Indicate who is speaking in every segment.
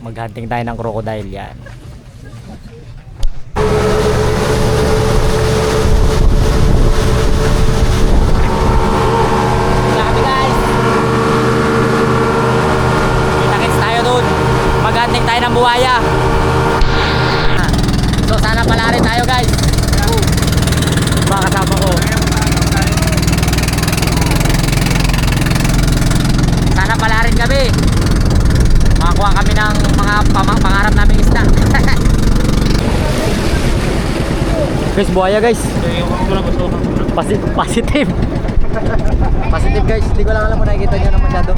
Speaker 1: Maghunting tayo ng crocodile yan. Grabe guys! Kita-kits tayo dun. Maghunting tayo ng buhaya. So sana pala rin tayo guys. Mga kasama ko. Sana pala rin kami. Makakuha kami ng mga pamang pangarap naming isda. guys, buhaya guys. Posi- positive. positive guys. Hindi ko lang alam kung nakikita nyo na masyado.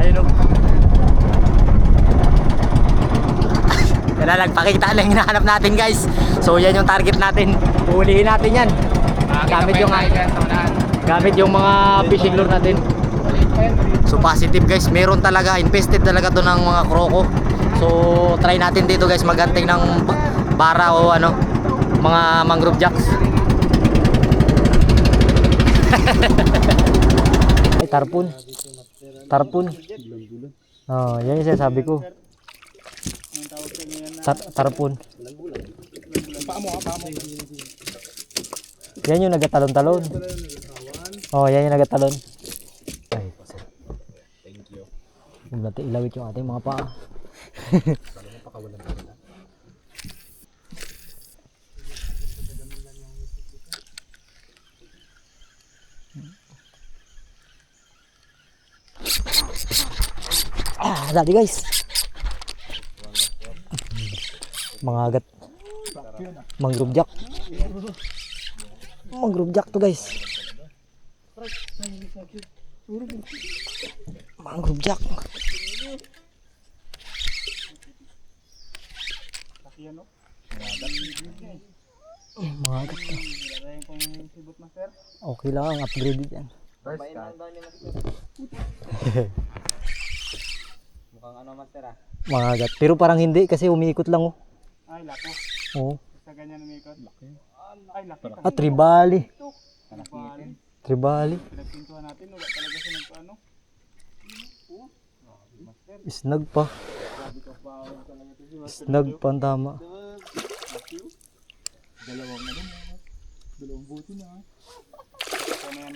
Speaker 1: Ayun o. Kaya nagpakita lang hinahanap natin guys. So yan yung target natin. Ulihin natin yan. Gamit yung gamit yung mga fishing lure natin. So positive guys, meron talaga, infested talaga to ng mga kroko. So try natin dito guys maganting ng bara o ano, mga mangrove jacks. Ay, tarpon. Tarpon. Oh, yan yung sinasabi ko. Tar tarpon. Yan yung nagatalon-talon. Oh, yan yung nagatalon. Ay. Thank you. Huwag natin ilawit yung ating mga paa. Ah, dati guys. Mga agat. Mangrove jack. Mangrove jack to guys. Mangrove jack. Mga agat. Okay lang, upgraded yan.
Speaker 2: Mukhang ano master ah.
Speaker 1: Mga agat. Pero parang hindi kasi umiikot lang oh.
Speaker 2: Ay, lako.
Speaker 1: Oo.
Speaker 2: Sa ganyan umikot. Laki. Ay, laki.
Speaker 1: Ah, tribali.
Speaker 2: Panakitin.
Speaker 1: Tribali.
Speaker 2: Pinagpintuhan natin, wala talaga siya nagpaano.
Speaker 1: Snag pa. Snag pa ang tama.
Speaker 2: Dalawang na din. Dalawang buti na. Ito na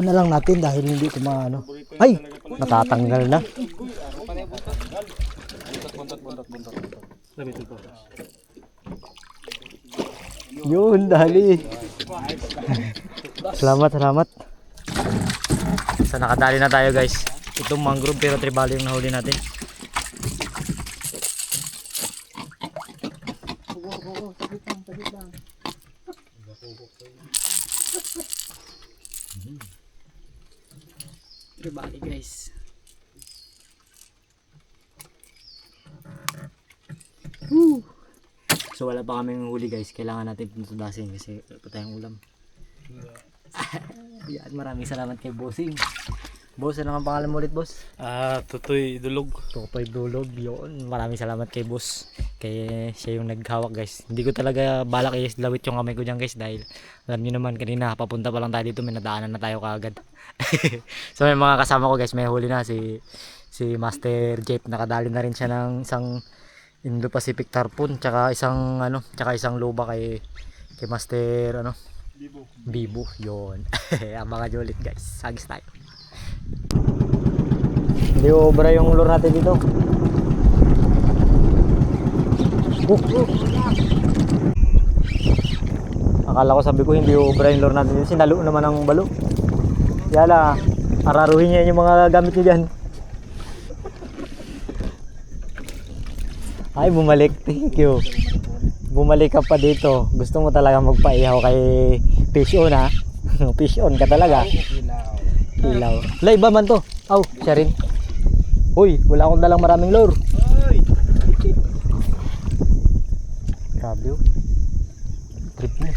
Speaker 1: na lang natin dahil hindi ko maano. Ay! Natatanggal na. Yun, dali. Salamat, salamat. So nakadali na tayo guys. Itong mangrove pero tribali yung nahuli natin. Tribali guys. So wala pa kaming huli guys. Kailangan natin pintudasin kasi wala pa tayong ulam. Yan, maraming salamat kay Bossing. Boss, ano ang pangalan mo ulit, boss?
Speaker 2: Ah, tutoy dulog.
Speaker 1: Tutoy Dulog, yun. Maraming salamat kay boss. Kaya siya yung naghawak guys. Hindi ko talaga balak i-lawit yung kamay ko dyan guys dahil alam niyo naman kanina papunta pa lang tayo dito may nadaanan na tayo kaagad. so may mga kasama ko guys, may huli na si si Master Jeep. Nakadali na rin siya ng isang Indo-Pacific Tarpon tsaka isang ano, tsaka isang luba kay kay Master ano,
Speaker 2: Bibo.
Speaker 1: Bibo, yon. Ang mga jolit guys. Sagis tayo. Hindi obra yung lure natin dito. Oh, oh. Akala ko sabi ko hindi obra yung lure natin dito. Sinalo naman ang balo. Yala, araruhin niya yung mga gamit niya dyan. Ay, bumalik. Thank you. Bumalik ka pa dito. Gusto mo talaga magpaihaw kay fish on ha? fish on ka talaga. Ilaw. Lay ba man to? Aw, siya rin. Uy, wala akong dalang maraming lure.
Speaker 2: Ay!
Speaker 1: Grabe oh. Trip mo.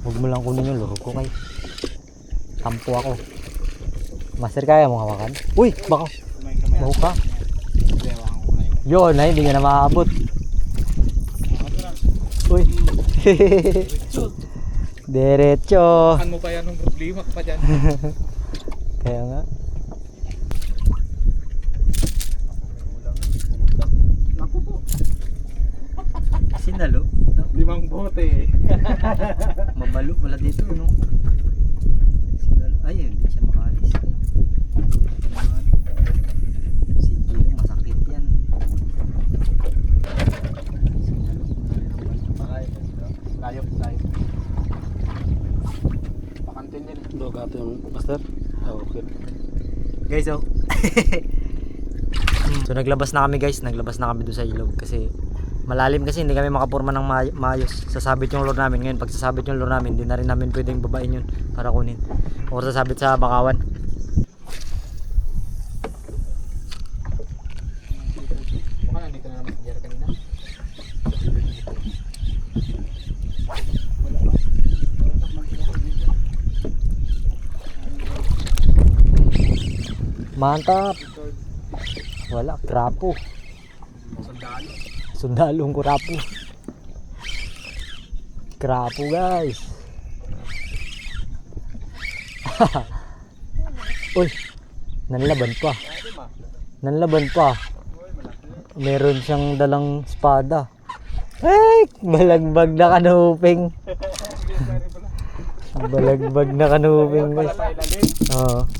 Speaker 1: Huwag mo lang kunin yung lure ko kay. Tampo ako. Master kaya mo hawakan? Uy, baka baho ka.
Speaker 2: Yun.
Speaker 1: Ay, hindi ka na maabot.
Speaker 2: Na?
Speaker 1: Uy. Diretso.
Speaker 2: Saan mo pa yan ng problema pa dyan?
Speaker 1: Kaya nga.
Speaker 2: Ako po.
Speaker 1: Sinalo?
Speaker 2: Limang bote.
Speaker 1: Mabalo pala dito, no? Sinalo. Ay, hindi siya makalis. Si Gino, masakit yan. Sinalo.
Speaker 2: Layo, layo. Pakantin yan.
Speaker 3: Dog ato yung master. Ah, okay.
Speaker 1: Guys, oh. so naglabas na kami guys, naglabas na kami doon sa ilog kasi malalim kasi hindi kami makapurma ng may- maayos. Sasabit yung lure namin ngayon. Pag sasabit yung lure namin, hindi na rin namin pwedeng babain yun para kunin. Or sasabit sa bakawan.
Speaker 2: Baka nandito na naman si Jer kanina. Wala pa. Wala pa man sila sa dito.
Speaker 1: Mantap! Wala, krapo.
Speaker 2: Sandalo.
Speaker 1: Sundalong krapo. Krapo guys. Uy, nanlaban pa. Nanlaban pa. Meron siyang dalang espada. Ay, balagbag na kanuping. Balagbag na kanuping guys.
Speaker 2: sa ilalim.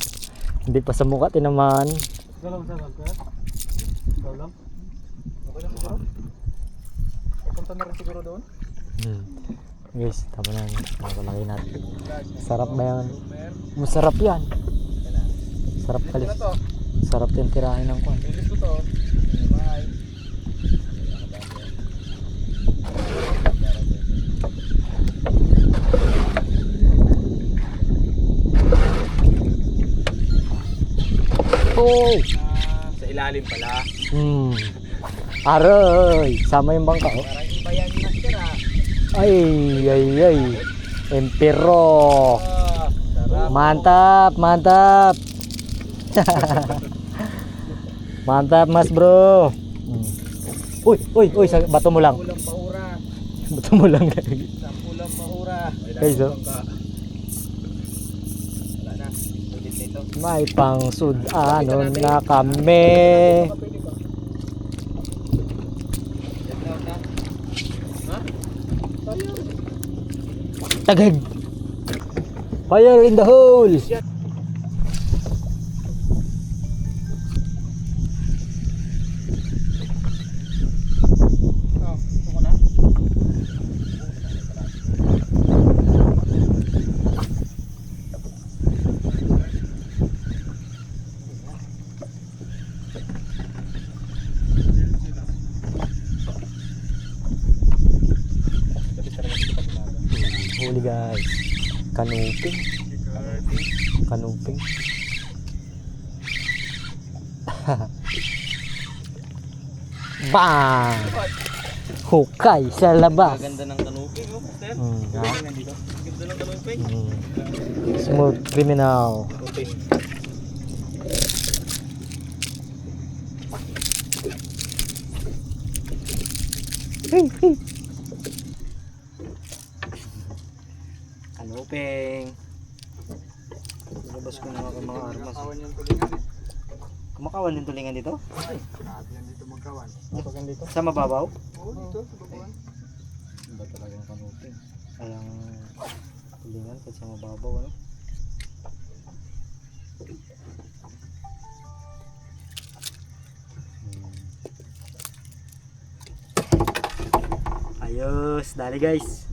Speaker 1: Hindi pa sa mukha tinamaan.
Speaker 2: Galaw sa lang lang? Okay lang siguro? Papunta na rin siguro doon?
Speaker 1: Hmm. Guys, tama na yun. Nakalaki natin. Sarap ba yan? Masarap yan. Sarap
Speaker 2: to.
Speaker 1: Sarap yung tirahin ng kwan.
Speaker 2: Bilis ko to. Bye. Na, sa ilalim pala.
Speaker 1: Hmm. Aray! Sama yung bangka oh.
Speaker 2: Parang iba yan yung master ah.
Speaker 1: Ay, ay, ay. Empero. Mantap, mantap. mantap, Mas Bro. Hmm. Uy, uy, uy, sa bato mo lang. Bato mo lang.
Speaker 2: Sa ulam paura.
Speaker 1: Guys, oh.
Speaker 2: Wala na. Ulit nito.
Speaker 1: May pang ano na kami. Tagag. Fire in the hole. Huli guys. Kanuping. Kanuping. Bang! Hukay sa labas.
Speaker 2: Ganda ng kanuping oh, master. Nandito. Ganda ng kanuping.
Speaker 1: Hmm. Smooth criminal.
Speaker 2: Okay.
Speaker 1: Kanuping. Labas ko na ako mga armas.
Speaker 2: Kawan yung tulingan eh.
Speaker 1: Kumakawan dito?
Speaker 2: Grabe yan dito magkawan. Kapag dito?
Speaker 1: Sa mababaw?
Speaker 2: Oo, dito. Sa babawan.
Speaker 1: Iba talagang kanuping. Kayang tulingan kasi sa mababaw ano? Hmm. Ayos, dali guys.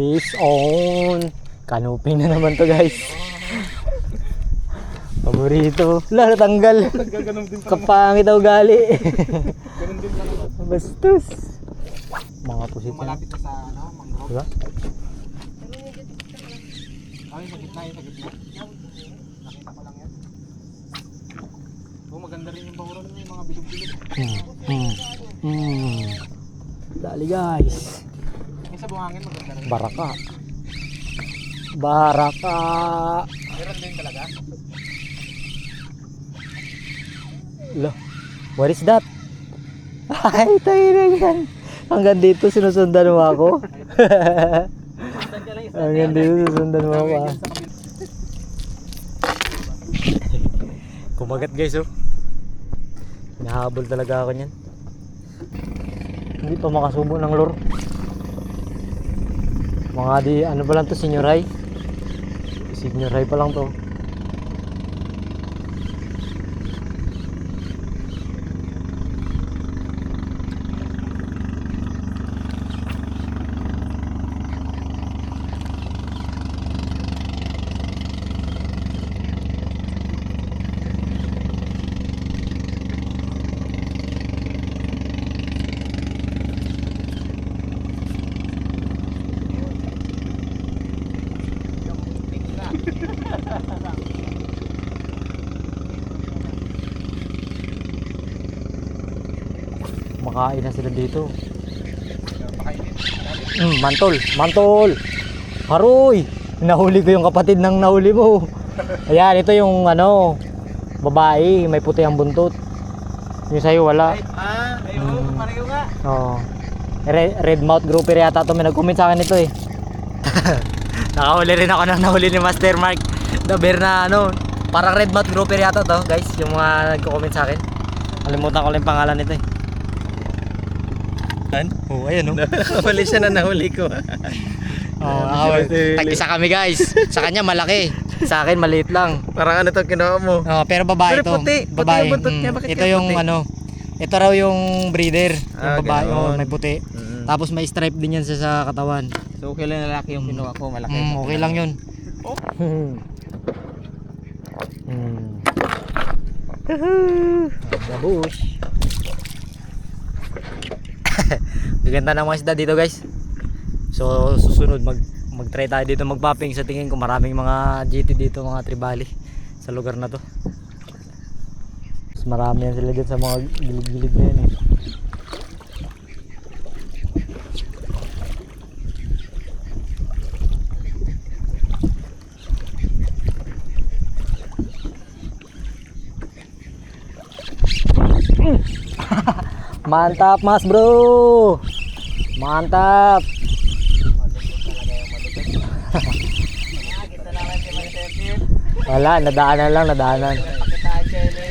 Speaker 1: Fish on. Kanuping na naman to guys. Paborito. Wala, natanggal. Kapangit daw gali.
Speaker 2: Ganun din lang.
Speaker 1: Bastos. Mga pusit yan.
Speaker 2: Malapit na sa ano, mangrove.
Speaker 1: Diba?
Speaker 2: Ay, sa gitna yun, sa gitna. Nakita ko lang yan. Oh, maganda rin yung bahuran ng mga bilog-bilog.
Speaker 1: Hmm. Hmm. Hmm. Dali guys.
Speaker 2: Sa buhangin maganda rin.
Speaker 1: Baraka. Baraka.
Speaker 2: Meron din talaga.
Speaker 1: Lo. What is that? Ay, tayo na yan. Hanggang dito sinusundan mo ako. Hanggang dito sinusundan mo ako. ah. Kumagat guys oh. Nahabol talaga ako niyan. Hindi pa makasubo ng lure. Mga di, ano pa lang to. Senior high pa lang to. Makain na sila dito. Mm, mantol, mantol. Haroy! Nahuli ko yung kapatid ng nahuli mo. Ayan, ito yung ano, babae, may puti ang buntot. Yung sa'yo wala.
Speaker 2: Ah,
Speaker 1: Mm.
Speaker 2: pareho nga.
Speaker 1: Oo. Red, red mouth grouper yata to. May nag-comment sa akin ito eh. Nakahuli rin ako ng nahuli ni Master Mark. The bear na ano. Parang red mouth grouper yata to guys. Yung mga nagko-comment sa akin. Kalimutan ko lang yung pangalan nito eh.
Speaker 2: An?
Speaker 1: Oh, ayun oh.
Speaker 2: Huli siya na nahuli ko.
Speaker 1: Oh,
Speaker 2: siya,
Speaker 1: tag-isa kami guys. Sa kanya malaki. Sa akin maliit lang.
Speaker 2: Parang ano to kinuha mo?
Speaker 1: Oh, pero babae
Speaker 2: Pero
Speaker 1: to.
Speaker 2: puti. Puti
Speaker 1: Babae.
Speaker 2: yung buntot niya.
Speaker 1: Mm.
Speaker 2: Bakit
Speaker 1: Ito yung
Speaker 2: puti?
Speaker 1: ano. Ito raw yung breeder. Yung
Speaker 2: Ah,
Speaker 1: babae. Oh, may puti.
Speaker 2: Mm.
Speaker 1: Tapos may stripe din yan sa, sa katawan.
Speaker 2: So okay lang lalaki yung kinuha ko, malaki.
Speaker 1: Mm, okay lang yun.
Speaker 2: Oh.
Speaker 1: hmm. Babush. Gaganda ng mga isda dito guys. So susunod mag mag-try tayo dito mag-popping sa tingin ko maraming mga GT dito mga tribali sa lugar na to. Mas marami yan sila dito sa mga gilid-gilid na yun eh. Mantap mas bro. Mantap. Wala, nadaanan lang, nadaanan.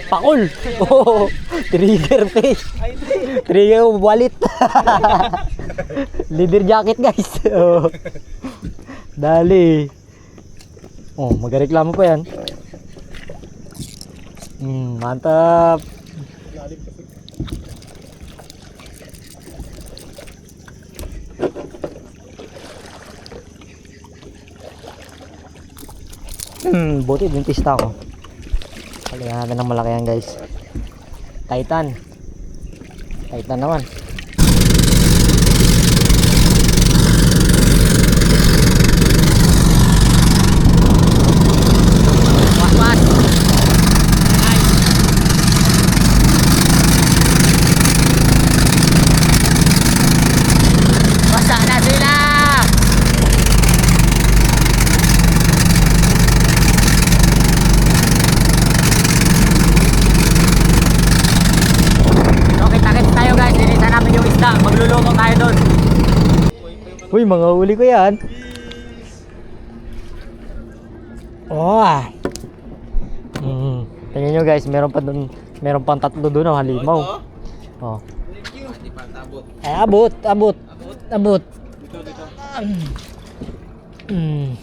Speaker 1: Pakul! Oh, trigger fish. Trigger wallet. Leather jacket guys. Oh. Dali. Oh, magareklamo pa yan. Hmm, mantap Hmm, buti dentista ako. Kalihan natin ng malaki yan guys. Titan. Titan naman. Was, was. Basta na sila! So kita-kits tayo guys, linisan namin yung isda. Magluluto tayo doon. Uy, mga huli ko yan. Oh. Mm. Tingnan nyo guys, meron pa doon, meron pang tatlo doon, oh, halimaw. Oh. Eh, abot, abot, abot.
Speaker 2: Dito, dito.
Speaker 1: Mm.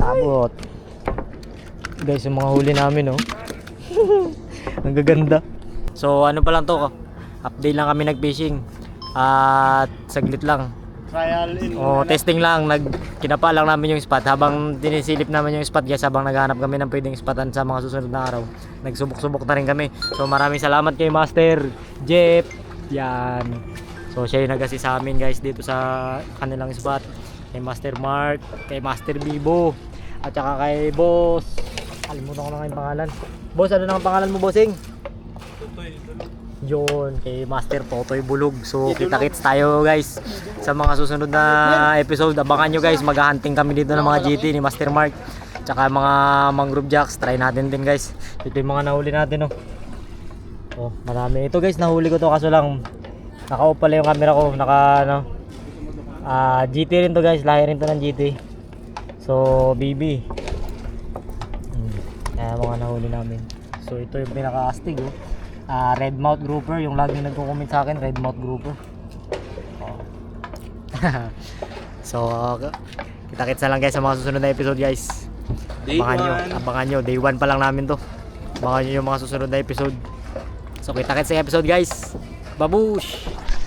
Speaker 1: Abot. Guys, yung mga huli namin, oh. Ang gaganda. So, ano pa lang to, update lang kami nag-fishing. At saglit lang.
Speaker 2: Trial in...
Speaker 1: Oh, testing lang, nag kinapa lang namin yung spot habang dinisilip namin yung spot guys habang naghahanap kami ng pwedeng spotan sa mga susunod na araw. Nagsubok-subok na rin kami. So maraming salamat kay Master Jeff. Yan. So siya yung nag-assist sa amin guys dito sa kanilang spot. Kay Master Mark, kay Master Bibo, at saka kay Boss. Kalimutan ko na nga yung pangalan. Boss, ano na ang pangalan mo, Bossing? Yun, kay Master Totoy Bulog. So, kita-kits tayo guys sa mga susunod na episode. Abangan nyo guys, maghahunting kami dito ng mga GT ni Master Mark. Tsaka mga mangrove jacks, try natin din guys. Ito yung mga nahuli natin oh. Oh, marami. Ito guys, nahuli ko to kaso lang naka-off pala yung camera ko. Naka ano, ah GT rin to guys, lahi rin to ng GT. So, BB. Hmm, kaya mga nahuli namin. So, ito yung pinaka-astig oh ah red mouth grouper yung laging nagko-comment sa akin red mouth grouper. Oh. so kita-kits na lang guys sa mga susunod na episode guys.
Speaker 2: Day
Speaker 1: abangan nyo abangan nyo. Day 1 pa lang namin to. Abangan nyo yung mga susunod na episode. So kita-kits sa episode guys. Babush